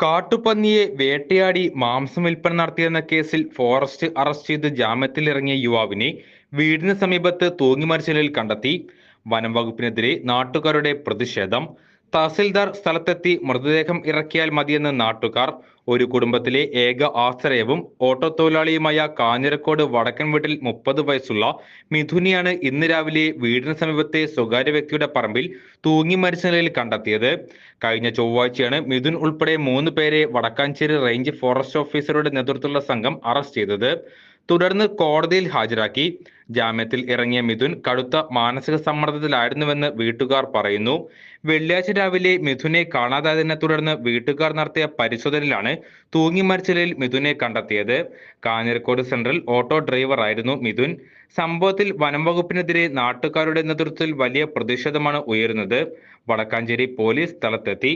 കാട്ടുപന്നിയെ വേട്ടയാടി മാംസം വിൽപ്പന നടത്തിയെന്ന കേസിൽ ഫോറസ്റ്റ് അറസ്റ്റ് ചെയ്ത് ജാമ്യത്തിലിറങ്ങിയ യുവാവിനെ വീടിന് സമീപത്ത് തൂങ്ങി മരിച്ച നിലയിൽ കണ്ടെത്തി. വനം വകുപ്പിനെതിരെ നാട്ടുകാരുടെ പ്രതിഷേധം. തഹസിൽദാർ സ്ഥലത്തെത്തി മൃതദേഹം ഇറക്കിയാൽ മതിയെന്ന് നാട്ടുകാർ. ഒരു കുടുംബത്തിലെ ഏക ആശ്രയവും ഓട്ടോ തൊഴിലാളിയുമായ കാഞ്ഞിരക്കോട് വടക്കൻ വീട്ടിൽ മുപ്പത് വയസ്സുള്ള മിഥുനിയാണ് ഇന്ന് രാവിലെ വീടിന് സമീപത്തെ സ്വകാര്യ വ്യക്തിയുടെ പറമ്പിൽ തൂങ്ങി മരിച്ച നിലയിൽ കണ്ടെത്തിയത്. കഴിഞ്ഞ ചൊവ്വാഴ്ചയാണ് മിഥുൻ ഉൾപ്പെടെ മൂന്ന് പേരെ വടക്കാഞ്ചേരി റേഞ്ച് ഫോറസ്റ്റ് ഓഫീസറുടെ നേതൃത്വത്തിലുള്ള സംഘം അറസ്റ്റ് ചെയ്തത്. തുടർന്ന് കോടതിയിൽ ഹാജരാക്കി. ജാമ്യത്തിൽ ഇറങ്ങിയ മിഥുൻ കടുത്ത മാനസിക സമ്മർദ്ദത്തിലായിരുന്നുവെന്ന് വീട്ടുകാർ പറയുന്നു. വെള്ളിയാഴ്ച രാവിലെ മിഥുനെ കാണാതായതിനെ തുടർന്ന് വീട്ടുകാർ നടത്തിയ പരിശോധനയിലാണ് തൂങ്ങി മരിച്ച നിലയിൽ മിഥുനെ കണ്ടെത്തിയത്. കാഞ്ഞിരക്കോട് സെൻട്രൽ ഓട്ടോ ഡ്രൈവർ ആയിരുന്നു മിഥുൻ. സംഭവത്തിൽ വനം വകുപ്പിനെതിരെ നാട്ടുകാരുടെ നേതൃത്വത്തിൽ വലിയ പ്രതിഷേധമാണ് ഉയരുന്നത്. വടക്കാഞ്ചേരി പോലീസ് സ്ഥലത്തെത്തി.